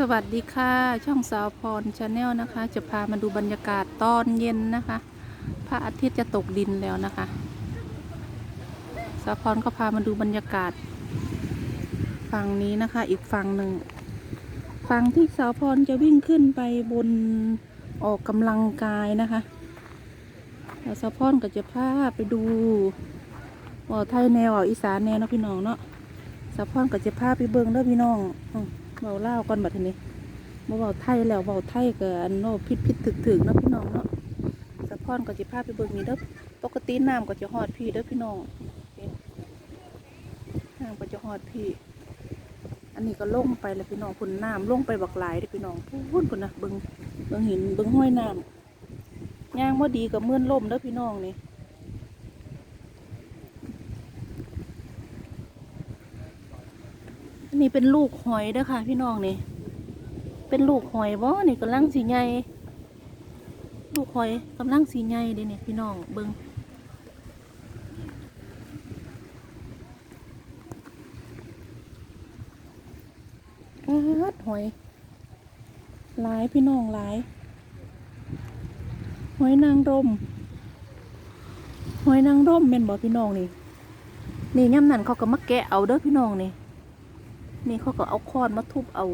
สวัสดีค่ะ ช่องสาวพรชาแนลนะคะ จะพามาดูบรรยากาศตอนเย็นนะคะ พระอาทิตย์จะตกดินแล้วนะคะ สาวพรก็พามาดูบรรยากาศ ฝั่งนี้นะคะ อีกฝั่งหนึ่งฝั่งที่สาวพรจะวิ่งขึ้นไปบนออกกำลังกายนะคะแล้วสาวพรก็จะพาไปดูว่าไทยแนวอีสานแนวเนาะพี่น้องเนาะสาวพรก็จะพาไปเบิ่งเด้อพี่น้องอื เบาเล่าก่อนบัดนี้บ่เบาไทยแล้วเบาไทยก็อันโนพิษพิษถึกถึกเนาะพี่น้องเนาะสะพอนก็จะพาไปเบิ่งนี่เด้อปกติน้ำก็จะหอดพี่เด้อพี่น้องนี่น้ำก็จะหอดพี่ อันนี้ก็ลงไปแล้วพี่น้องพุ่นน้ำลงไปบักหลายเด้อพี่น้องพุ่นพุ่นนะเบิ่งเบิ่งหินเบิ่งห้อยน้ำย่างบ่ดีกับเมื่อนล่มเด้อพี่น้องนี่ นนี้เป็นลูกหอยเด้อค่ะ พี่น้องนี่ เป็นลูกหอยบ่นี่กำลังสีใหญ่ ลูกหอยกำลังสีใหญ่เด้เนี่ยพี่น้องเบิงอาดหอย หลายพี่น้องหลาย หอยนางรม หอยนางรมเป็นบ่พี่น้องนี่ นี่ย่ำนั่นเขาก็มาแกะเอาเด้อพี่น้องนี่ นี่เขาก็เอาค้อนมาทุบเอา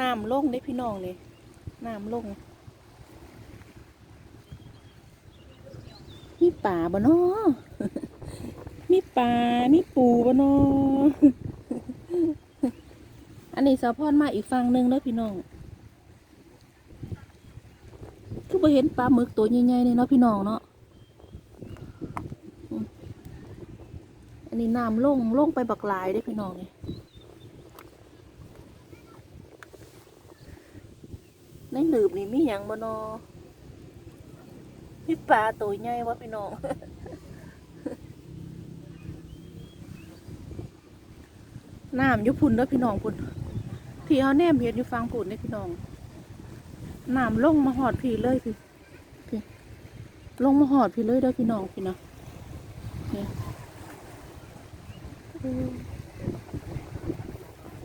น้ำลงได้พี่น้องเลยน้ำลงมีป่าบ่นาะมีป่ามีปูบ่นอ นนี้สาวพรมาอีกฝั่งหนึ่งแล้วพี่น้องคือไปเห็นปลาหมึกตัวใหญ่ๆเนี่ยเนาะพี่น้องเนาะอันนี้น้ำลงลงไปบักลายได้พี่น้องเนี่ยในหลืบนี่มีหยังบ่นอมีปลาตัวใหญ่วะพี่น้องน้ำยุพุ่นเด้อพี่น้องพุ่น พี่เขาแนมเห็นอยู่ฟังผุนเนี่พี่น้องน้ำลงมาหอดพี่เลยพี่พี่ลงมาหอดพี่เลยเด้อพี่น้องพี่นะนี่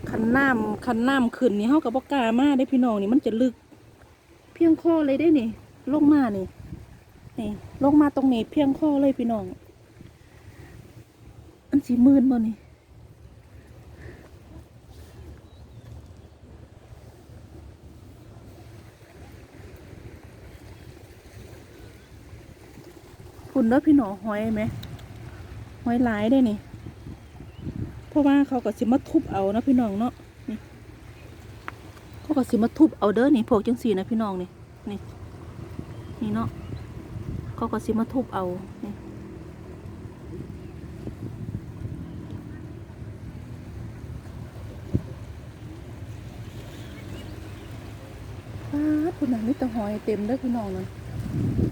คันน้ำคันน้ำขึ้นนี่เขากับบอกกล้ามาได้พี่น้องนี่มันจะลึก เพียงคอเลยได้นี่ลงมานี่นี่ลงมาตรงนี้เพียงคอเลยพี่น้อง อันสีมืนบ่นี่ คุณเด้อพี่หนอหอยไหมหอยหลายได้นี่ เพราะว่าเขาก็สิมาทุบเอานะพี่น้องเนาะนี่เขาก็สิมาทุบเอาเด้อนี่พวกจังสีนะพี่น้องนี่นี่นี่เนาะเขาก็สิมาทุบเอานี่ป้าดคุณน่ะมีแต่หอยเต็มเด้อพี่น้องนั่น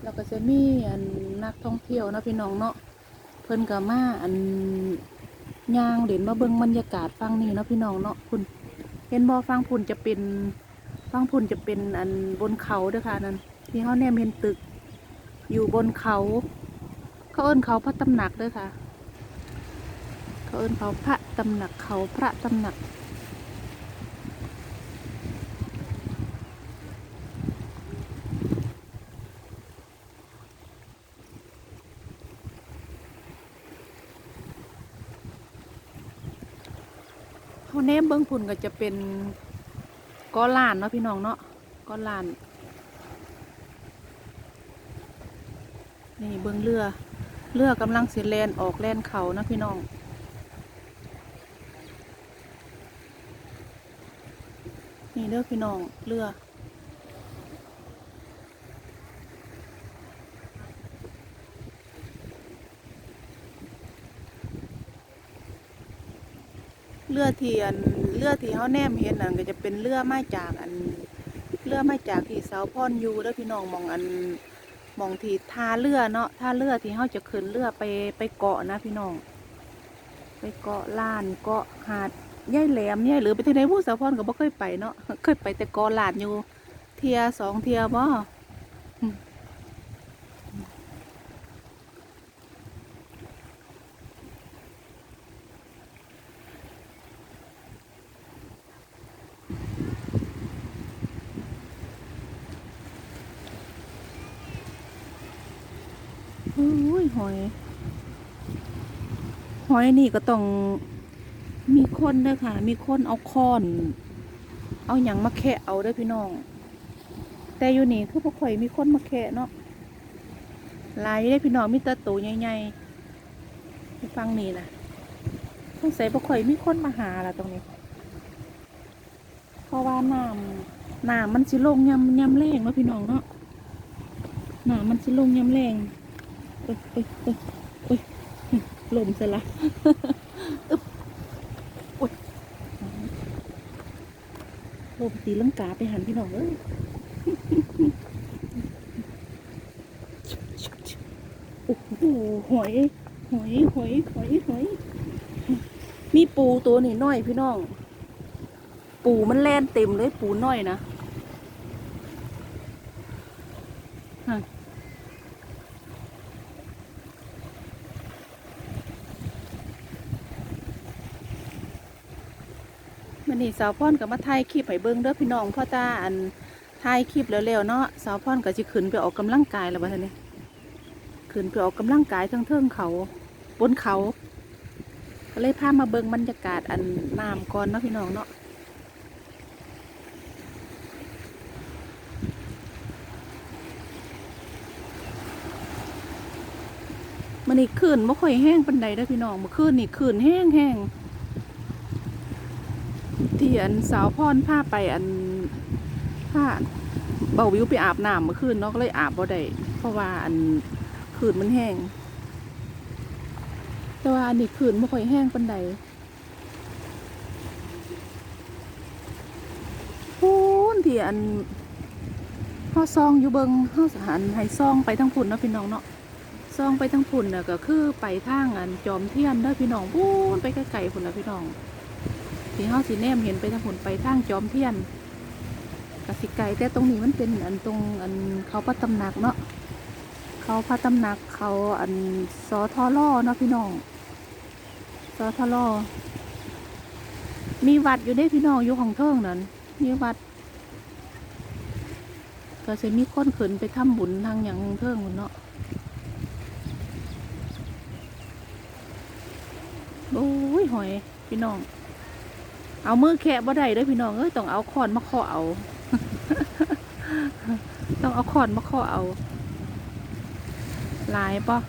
แล้วก็จะมีอันนักท่องเที่ยวนะพี่น้องเนาะเพิ่นก็มาอันย่างเด่นมาเบิ่งบรรยากาศฟังนี่เนาะพี่น้องเนาะคุณเห็นบ่ฟังพุ่นจะเป็นฟังพุ่นจะเป็นอันบนเขาเด้อค่ะนั่นที่เขาแนมเห็นตึก อยู่บนเขาเขาเอิ้นเขาพระตำหนักเด้อค่ะ เขาเอิ้นเขาพระตำหนักเขาพระตำหนัก เนมเบิ้งพุ่นก็จะเป็นก้อนลานเนาะพี่น้องเนาะก้อนลาน นี่เบื้องเรือเรือกำลังเสียแลนออกแลนเขานะพี่น้องนี่เด้อพี่น้องเรือ เรือที่อันเรือที่เขาแนมเห็นนั่นก็จะเป็นเรือมาจากอันเรือมาจากที่เสาพอนอยู่แล้วพี่น้องมองอันมองที่ท่าเรือเนาะท่าเรือที่เขาจะขึ้นเรือไปไปเกาะนะพี่น้อง ไปเกาะลานเกาะหาดย่ายแหลมย่ายหรือไปที่ไหนผู้สาวพรก็บ่เคยไปเนาะเคยไปแต่เกอลาดอยู่ เทียสองเทียบ่ อุ้ยหอย หอยนี่ก็ต้องมีคนด้อค่ะ มีคนเอาค้อน เอาหยังมาแคะเอาด้อพี่น้อง แต่อยู่นี่คือพวกข่อยมีคนมาแคะเนาะลายได้พี่น้องมีตะตูใหญ่ๆไปฟังนี่นะสงสัยพวกข่อยมีคนมาหาละตรงนี้ เพราะว่าน้ำน้ำมันสิลงยำยำแรงเนาะพี่น้องเนาะน้ำมันสิลงยำแรง อ้ยเอ้ยเอ้ยเอ้ยลมซะละอึ๊บโอ๊ยลมตีลังกาไปหันพี่น้องเอ้ยโอ้โหหอย หอย หอย หอย หอย มีปูตัวนี่น้อยพี่น้อง ปูมันแล่นเต็มเลยปูน้อยนะฮะ นนี่สาวพ่อนกับมาถ่ายคลิปให้เบิ้งเด้อพี่น้องพ่อตาอันถ่ายคลิปแล้วๆเนาะสาวพ่อนก็จะขึ้นไปออกกำลังกายแล้วบัดนี้ขึ้นไปออกกำลังกายทั้งเทิงเขาบนเขาก็เลยพามาเบิงบรรยากาศอันน้ำก่อนเนาะพี่น้องเนาะมันนี่ขึ้นไม่ค่อยแห้งปันใดเด้อพี่น้องเมื่อคืนนี่ขึ้นแห้งแห้ง ที่อันสาวพรพาไปอันพาเบาวิวไปอาบน้ำเมื่อคืนเนาะก็เลยอาบบ่ได้เพราะว่าอันขืนมันแห้ง แต่ว่าอันนี้ขืนไม่ค่อยแห้งปันใดพูนที่อันห่อซองอยู่เบิงห่อสหันให้ซองไปทั้งพุ่นเนาะพี่น้องเนาะซองไปทั้งพุ่นน่ะก็คือไปทางอันจอมเทียนเด้อพี่น้องพูนไปไกลๆพุ่นนะพี่น้อง ที่เฮาสิแนมเห็นไปทางพุ่นไปทางจอมเทียนกสิไกลแต่ตรงนี้มันเป็นอันตรงอันเขาประตำหนักเนาะเขาพระตำหนักเขาอันสอทอล่อเนาะพี่น้องสอทอล่อมีวัดอยู่ได้พี่น้องอยู่ของเทิงนั่นมีวัด ก็จะมีคนขึ้นไปทำบุญทางอย่างของเทิงเนาะโอ้ยหอยพี่น้อง เอามือแคะบ่ได้เด้อพี่น้องเอ้ยต้องเอาคอนมาเคาะเอา ต้องเอาคอนมาเคาะเอาลายปะ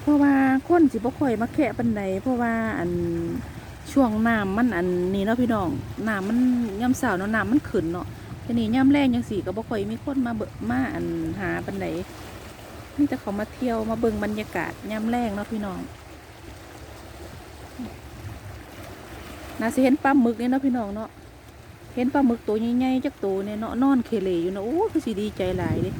เพราะว่าคนสิบ่ค่อยมาแคะปันใดเพราะว่าอันช่วงน้ำมันอันนี้เนาะพี่น้องน้ำมันย่ำสาวเนาะน้ำมันขึ้นเนาะทีนี้ย่ำแรงยังสีก็บ่ค่อยมีคนมาเบิมาอันหาปันใดนี่จะเขามาเที่ยวมาเบิ่งบรรยากาศย่ำแรงเนาะพี่น้อง น่าสิเห็นปลาหมึกเนี่ยเนาะพี่น้องเนาะเห็นปลาหมึกตัวใหญ่ๆจักตัวเนี่ยเนาะนอนเคเลอยู่เนาะโอ้คือสิดีใจหลายเดิ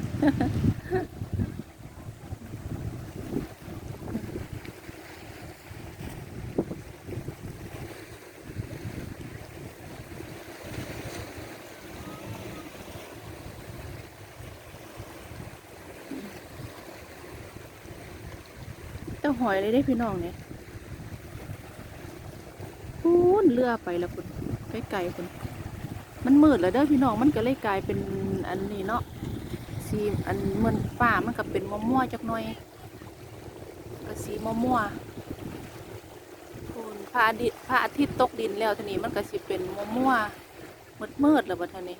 เจ้าหอยเลยได้พี่น้องเนี่ยพูนเรือไปแล้วคุณไกลๆคุณมันมืดแล้วเด้อพี่น้องมันก็เลยกลายเป็นอันนี้เนาะสีอันเหมือนฟ้ามันก็เป็นมัวมัวๆจักหน่อยก็สีมัวมัวๆคุณพระอาทิตย์พระอาทิตย์ตกดินแล้วทีนี้มันก็สิเป็นมัวมัวมืดมืดๆแล้วบัดทีนี้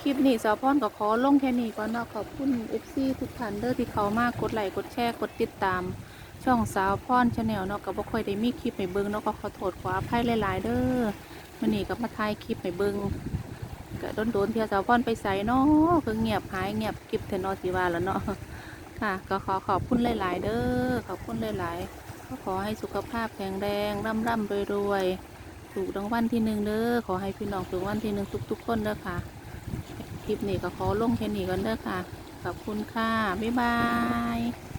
คลิปนี้สาวพรก็ขอลงแค่นี้ก่อนเนาะขอบคุณเอฟซีทุกท่านเด้อที่เขามากกดไลค์กดแชร์กดติดตาม ช่องสาวพรชาแนลเนาะก็บ่ค่อยได้มีคลิปให้เบิ่งเนาะก็ขอโทษขออภัยหลายๆเด้อมื้อนี้ก็มาถ่ายคลิปให้เบิ่งก็โดนๆเที่ยสาวพรไปใส่เนาะคือเงียบหายเงียบคลิปเทนอสิว่าแล้วเนาะค่ะ ก็ขอขอบคุณหลาย ๆ เด้อขอบคุณหลายๆก็ขอให้สุขภาพแข็งแรงร่ำร่ำรวยรวยๆถูกรางวัลที่หนึ่งเด้อขอให้พี่น้องถูกรางวัลที่หนึ่งทุก ๆ คนเด้อค่ะคลิปนี้ก็ขอลงแค่นี้ก่อนเด้อค่ะขอบคุณค่ะบ๊ายบาย